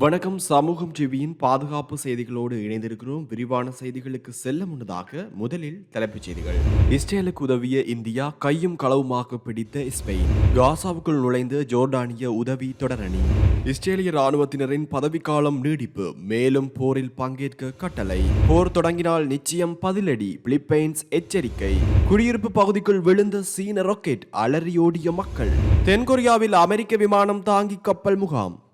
வணக்கம். சமூகம் டிவியின் பாதுகாப்பு செய்திகளோடு இணைந்திருக்கிறோம். விரிவான செய்திகளுக்கு செல்ல முன்னதாக முதலில் தலைப்புச் செய்திகள். இஸ்ரேலுக்கு உதவிய இந்தியா கையும் களவுமாக பிடித்த ஸ்பெயின். காசாவுக்குள் நுழைந்த ஜோர்டானிய உதவி தொடரணி இஸ்ரேலிய ராணுவத்தினரின் பதவிக்காலம் நீடிப்பு. மேலும் போரில் பங்கேற்க கட்டளை. போர் தொடங்கினால் நிச்சயம் பதிலடி. பிலிப்பைன்ஸ் எச்சரிக்கை. குடியிருப்பு பகுதிக்குள் விழுந்த சீன ராக்கெட் அலறியோடிய மக்கள். தென்கொரியாவில் அமெரிக்க விமானம் தாங்கி கப்பல் முகாம்.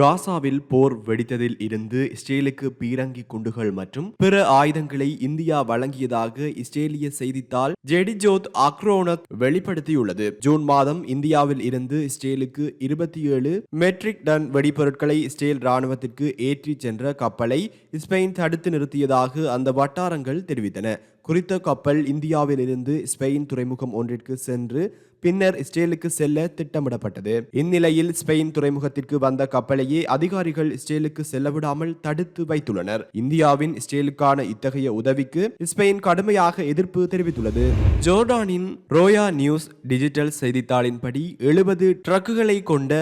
காசாவில் போர் வெடித்ததில் இருந்து இஸ்ரேலுக்கு பீரங்கி குண்டுகள் மற்றும் பிற ஆயுதங்களை இந்தியா வழங்கியதாக இஸ்ரேலிய செய்தித்தாள் ஜெடிஜோத் அக்ரோனத் வெளிப்படுத்தியுள்ளது. ஜூன் மாதம் இந்தியாவில் இருந்து இஸ்ரேலுக்கு இருபத்தி ஏழு மெட்ரிக் டன் வெடிபொருட்களை இஸ்ரேல் ராணுவத்திற்கு ஏற்றிச் சென்ற கப்பலை ஸ்பெயின் தடுத்து நிறுத்தியதாக அந்த வட்டாரங்கள் தெரிவித்தன. குறித்த கப்பல் இந்தியாவில் இருந்து ஸ்பெயின் துறைமுகம் ஒன்றிற்கு சென்று பின்னர் இஸ்ரேலுக்கு செல்ல திட்டமிடப்பட்டது. இந்நிலையில் ஸ்பெயின் துறைமுகத்திற்கு வந்த கப்பலையே அதிகாரிகள் இஸ்ரேலுக்கு செல்லவிடாமல் தடுத்து வைத்துள்ளனர். இந்தியாவின் இஸ்ரேலுக்கான இத்தகைய உதவிக்கு ஸ்பெயின் கடுமையாக எதிர்ப்பு தெரிவித்துள்ளது. ஜோர்டானின் ரோயா நியூஸ் டிஜிட்டல் செய்தித்தாளின்படி எழுபது ட்ரக்குகளை கொண்ட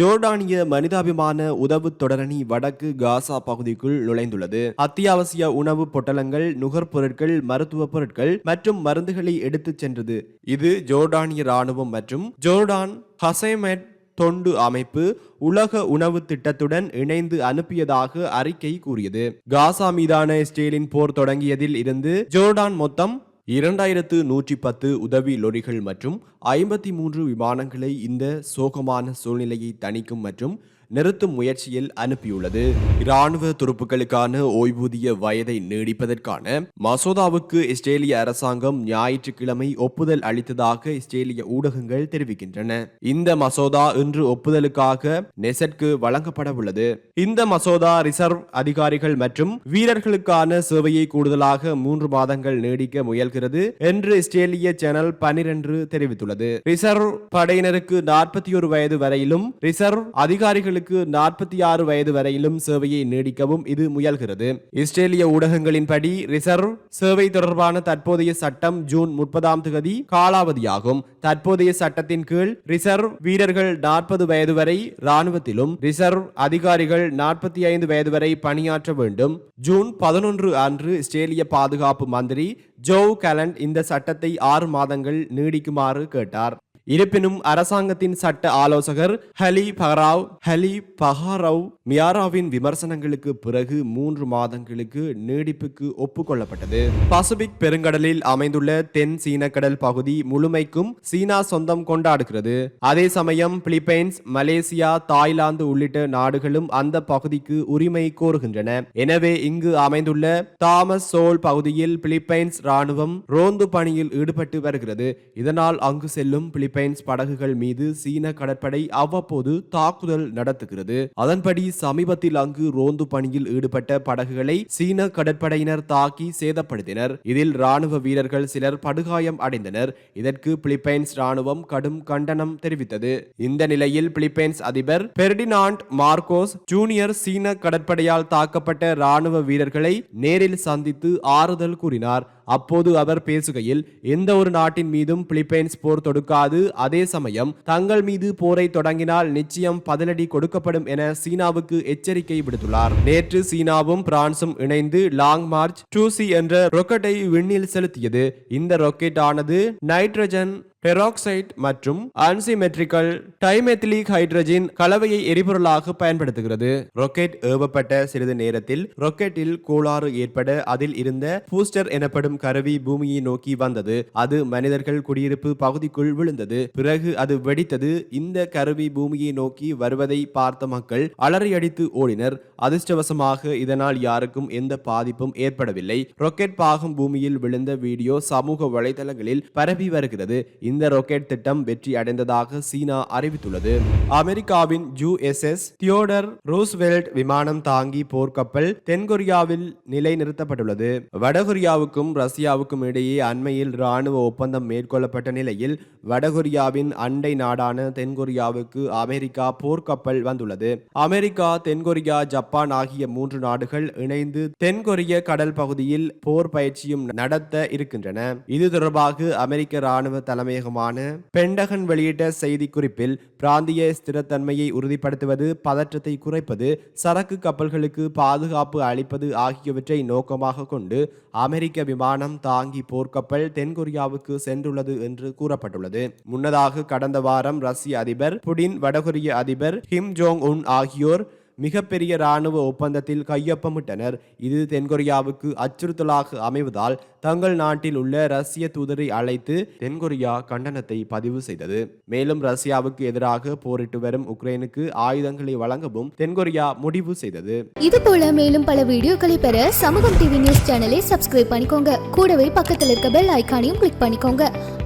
ஜோர்டானிய மனிதாபிமான உதவு தொடரணி வடக்கு காசா பகுதிக்குள் நுழைந்துள்ளது. அத்தியாவசிய உணவு பொட்டலங்கள் நுகர்பொருட்கள் மருத்துவ பொருட்கள் மற்றும் மருந்துகளை எடுத்துச் சென்றது. இது ஜோர்டானிய இராணுவம் மற்றும் ஜோர்டான் ஹசைமெட் தொண்டு அமைப்பு உலக உணவு திட்டத்துடன் இணைந்து அனுப்பியதாக அறிக்கை கூறியது. காசா மீதான இஸ்ரேலின் போர் தொடங்கியதில் இருந்து ஜோர்டான் மொத்தம் இரண்டாயிரத்து நூற்றி பத்து உதவி லொரிகள் மற்றும் ஐம்பத்தி மூன்று விமானங்களை இந்த சோகமான சூழ்நிலையை தணிக்கும் மற்றும் நிறுத்தும் முயற்சியில் அனுப்பியுள்ளது. இராணுவ துருப்புகளுக்கான ஓய்வூதிய வயதை நீடிப்பதற்கான மசோதாவுக்கு இஸ்ரேலிய அரசாங்கம் ஞாயிற்றுக்கிழமை ஒப்புதல் அளித்ததாக இஸ்ரேலிய ஊடகங்கள் தெரிவிக்கின்றன. இந்த மசோதா இன்று ஒப்புதலுக்காக நெசட்க்கு வழங்கப்பட உள்ளது. இந்த மசோதா ரிசர்வ் அதிகாரிகள் மற்றும் வீரர்களுக்கான சேவையை கூடுதலாக மூன்று மாதங்கள் நீடிக்க முயல்கிறது என்று இஸ்ரேலிய சேனல் பனிரெண்டு தெரிவித்துள்ளது. ரிசர்வ் படையினருக்கு நாற்பத்தி ஒரு வயது வரையிலும் ரிசர்வ் அதிகாரிகள் அதிகாரிகளுக்கு நாற்பத்தி ஆறு வயது வரையிலும் சேவையை நீடிக்கவும் இது முயல்கிறது. இஸ்ரேலிய ஊடகங்களின்படி ரிசர்வ் சேவை தொடர்பான தற்போதைய சட்டம் ஜூன் முப்பதாம் தேதி காலாவதியாகும். தற்போதைய சட்டத்தின் கீழ் ரிசர்வ் வீரர்கள் நாற்பது வயது வரை ராணுவத்திலும் ரிசர்வ் அதிகாரிகள் நாற்பத்தி ஐந்து வயது வரை பணியாற்ற வேண்டும். ஜூன் பதினொன்று அன்று இஸ்ரேலிய பாதுகாப்பு மந்திரி ஜோ கலண்ட் இந்த சட்டத்தை ஆறு மாதங்கள் நீடிக்குமாறு கேட்டார். இருப்பினும் அரசாங்கத்தின் சட்ட ஆலோசகர் ஹலி பஹராவ் ஹலி பஹாரவ் மியாராவின் விமர்சனங்களுக்கு பிறகு மூன்று மாதங்களுக்கு நீடிப்புக்கு ஒப்புக்கொள்ளப்பட்டது. பசிபிக் பெருங்கடலில் அமைந்துள்ள தென் சீன கடல் பகுதி முழுமைக்கும் சீனா சொந்தம் கொண்டாடுகிறது. அதே சமயம் பிலிப்பைன்ஸ் மலேசியா தாய்லாந்து உள்ளிட்ட நாடுகளும் அந்த பகுதிக்கு உரிமை கோருகின்றன. எனவே இங்கு அமைந்துள்ள தாமஸ் சோல் பகுதியில் பிலிப்பைன்ஸ் ராணுவம் ரோந்து பணியில் ஈடுபட்டு வருகிறது. இதனால் அங்கு செல்லும் பிலிப்பைன்ஸ் படகுகள் மீது சீன கடற்படை அவ்வப்போது தாக்குதல் நடத்துகிறது. அதன்படி சமீபத்தில் அங்கு ரோந்து பணியில் ஈடுபட்ட படகுகளை சீன கடற்படையினர் தாக்கி சேதப்படுத்தினர். இதில் ராணுவ வீரர்கள் சிலர் படுகாயம் அடைந்தனர். இதற்கு பிலிப்பைன்ஸ் ராணுவம் கடும் கண்டனம் தெரிவித்தது. இந்த நிலையில் பிலிப்பைன்ஸ் அதிபர் பெர்டினாண்ட் மார்கோஸ் ஜூனியர் சீன கடற்படையால் தாக்கப்பட்ட ராணுவ வீரர்களை நேரில் சந்தித்து ஆறுதல் கூறினார். அப்போது அவர் பேசுகையில் எந்த ஒரு நாட்டின் மீதும் பிலிப்பைன்ஸ் போர் தொடுக்காது அதே சமயம் தங்கள் மீது போரை தொடங்கினால் நிச்சயம் பதிலடி கொடுக்கப்படும் என சீனாவுக்கு எச்சரிக்கை விடுத்துள்ளார். நேற்று சீனாவும் பிரான்சும் இணைந்து லாங் மார்ச் டூசி என்ற ராக்கெட்டை விண்ணில் செலுத்தியது. இந்த ராக்கெட் ஆனது நைட்ரஜன் பெராக்சைட் மற்றும் அன்சிமெட்ரிக்கல் டைமெத்திலிக் ஹைட்ரஜன் கலவையை எரிபொருளாக பயன்படுத்துகிறது. ராக்கெட் ஏவப்பட்ட சிறிது நேரத்தில் ராக்கெட்டில் கோளாறு ஏற்பட அதில் இருந்த பூஸ்டர் எனப்படும் கருவி பூமியை நோக்கி வந்தது. அது மனிதர்கள் குடியிருப்பு பகுதிக்குள் விழுந்தது. பிறகு அது வெடித்தது. இந்த கருவி பூமியை நோக்கி வருவதை பார்த்த மக்கள் அலறியடித்து ஓடினர். அதிர்ஷ்டவசமாக இதனால் யாருக்கும் எந்த பாதிப்பும் ஏற்படவில்லை. ராக்கெட் பாகம் பூமியில் விழுந்த வீடியோ சமூக வலைதளங்களில் பரவி வருகிறது. இந்த ராக்கெட் திட்டம் வெற்றி அடைந்ததாக சீனா அறிவித்துள்ளது. அமெரிக்காவின் யுஎஸ்எஸ் தியோடர் ரூஸ்வெல்ட் விமானம் தாங்கி போர்க்கப்பல் தென்கொரியாவில் நிலைநிறுத்தப்பட்டுள்ளது. வடகொரியாவுக்கும் ரஷ்யாவுக்கும் இடையே அண்மையில் ராணுவ ஒப்பந்தம் மேற்கொள்ளப்பட்ட நிலையில் வடகொரியாவின் அண்டை நாடான தென்கொரியாவுக்கு அமெரிக்கா போர்க்கப்பல் வந்துள்ளது. அமெரிக்கா தென்கொரியா ஜப்பான் ஆகிய மூன்று நாடுகள் இணைந்து தென்கொரிய கடல் பகுதியில் போர் பயிற்சியும் நடத்த இருக்கின்றன. இது தொடர்பாக அமெரிக்க ராணுவ தலைமையக தலைமையகமான பெண்டகன் வெளியிட்ட செய்திக்குறிப்பில் பிராந்திய ஸ்திரத்தன்மையை உறுதிப்படுத்துவது பதற்றத்தை குறைப்பது சரக்கு கப்பல்களுக்கு பாதுகாப்பு அளிப்பது ஆகியவற்றை நோக்கமாக கொண்டு அமெரிக்க விமானம் தாங்கி போர்க்கப்பல் தென்கொரியாவுக்கு சென்றுள்ளது என்று கூறப்பட்டுள்ளது. முன்னதாக கடந்த வாரம் ரஷ்ய அதிபர் புடின் வடகொரிய அதிபர் ஹிம் ஜோங் உன் ஆகியோர் மிகப்பெரிய இராணுவ ஒப்பந்தத்தில் கையொப்பமிட்டனர். இது தென்கொரியாவுக்கு அச்சுறுத்தலாக அமைவதால் தங்கள் நாட்டில் உள்ள ரஷ்ய தூதரை அழைத்து தென்கொரியா கண்டனத்தை பதிவு செய்தது. மேலும் ரஷ்யாவுக்கு எதிராக போரிட்டு வரும் உக்ரைனுக்கு ஆயுதங்களை வழங்கவும் தென்கொரியா முடிவு செய்தது. இது போல மேலும் பல வீடியோக்களை பெற சமூகம் டிவி நியூஸ் சேனலை சப்ஸ்கிரைப் பண்ணிக்கோங்க. கூடவே பக்கத்தில் இருக்க பெல் ஐகானையும் கிளிக் பண்ணிக்கோங்க.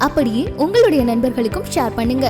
அப்படியே உங்களுடைய நண்பர்களுக்கும் ஷேர் பண்ணுங்க.